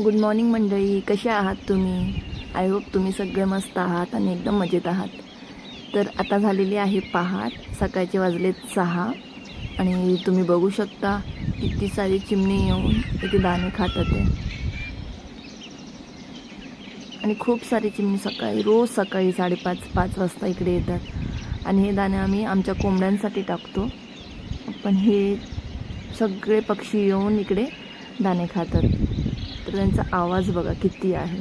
Good morning मंडळी. कसे आहात तुम्ही? आय होप तुम्ही सगळे मस्त आहात आणि एकदम मजेत आहात. तर आता झालेली आहे पहाट. सकाळचे वाजलेत सहा आणि तुम्ही बघू शकता किती सारी चिमणी येऊन इथे दाणे खातात आहे. आणि खूप सारी चिमणी सकाळी रोज सकाळी साडेपाच पाच वाजता इकडे येतात. आणि हे दाणे आम्ही आमच्या कोंबड्यांसाठी टाकतो. पण हे सगळे पक्षी येऊन इकडे दाणे खातात. तर त्यांचा आवाज बघा किती आहे.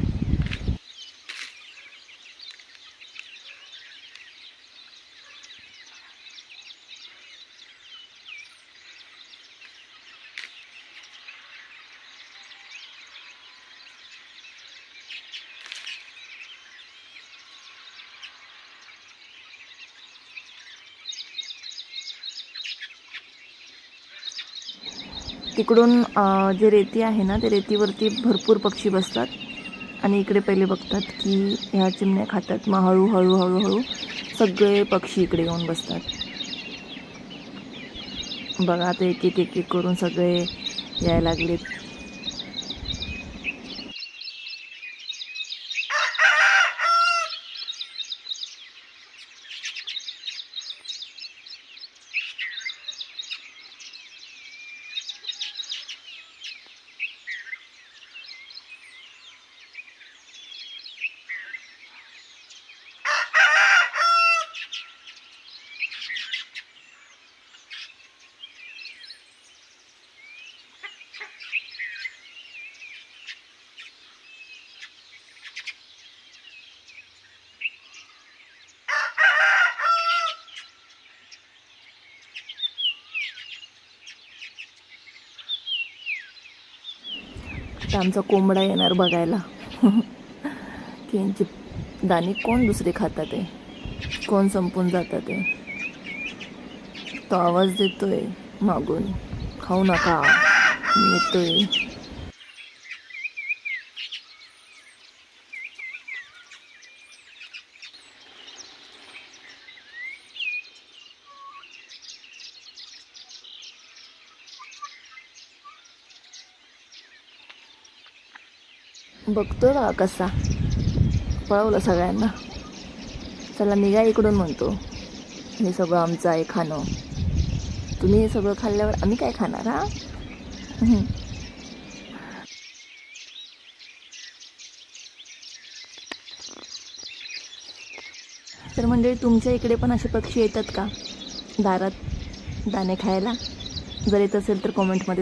तिकडून जे रेती आहे ना ते रेतीवरती भरपूर पक्षी बसतात. आणि इकडे पहिले बघतात की ह्या चिमण्या खातात. मग हळूहळू हळूहळू सगळे पक्षी इकडे येऊन बसतात. बघा आता एक एक एक एक करून सगळे यायला लागलेत. आता आमचा कोंबडा येणार बघायला. की यांचे दाणे कोण दुसरे खातात आहे? कोण संपून जातात आहे? तो आवाज देतोय मागून. खाऊ नका. मी येतोय. बघतोय का कसा. पळवलं सगळ्यांना. चला निघा इकडून म्हणतो. हे सगळं आमचं आहे खाणं. तुम्ही हे सगळं खाल्ल्यावर आम्ही काय खाणार हा? तर म्हणजे तुमच्या इकडे पण असे पक्षी येतात का? दारात दाणे खायला? जर येत असेल तर कॉमेंटमध्ये